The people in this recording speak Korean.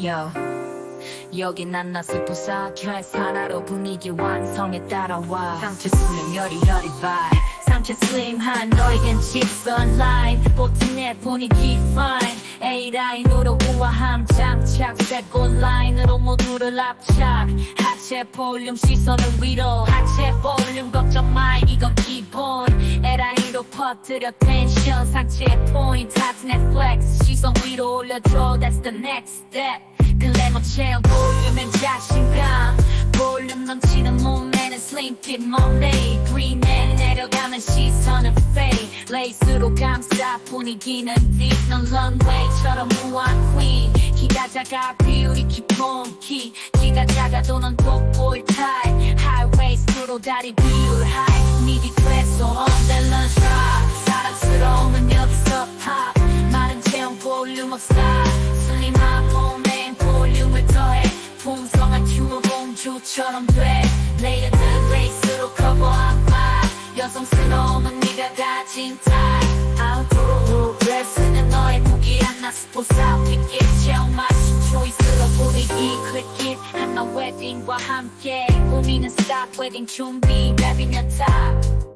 Yo. 여긴 안나 슬프사 결 하나로 분위기 완성에 따라와. 상체 수면 여리 여리 vibe 상체 슬림한 너에겐 직선 라인 보트내 분위기 fine A라인으로 우아함 장착 세골 라인으로 모두를 압착. 하체 볼륨 시선을 위로. 하체 볼륨 걱정 마 이건 기본. A라인으로 퍼뜨려 텐션 상체 포인트 하트 넷 플렉스 시선 위로 올려줘 That's the next step 글래머 체험 볼륨엔 자신감. 볼륨 넘치는 몸매는 slim fit 몸매 green에 내려가는 시선은 fade. 레이스로 감싸 분위기는 deep 넌 runway처럼 우아한 queen. 키가 작아 beauty 기본 키 키가 작아도 넌 돋보일 high waist로 다리 비율 high. 미디 on balance rock 사랑스러움은 여기서 pop 마른 체형 볼륨 없어 공주처럼 돼. 레이어드 레이스로 커버한 바 여성스러움은 네가 가진 타입 아웃도어 드레스는 너의 무기한 나 스포츠 아웃핏 체형 맞춤 초이스로 분위기 클릭 한나 웨딩과 함께. 꾸미는 스탑 웨딩 준비. 랩이면 탑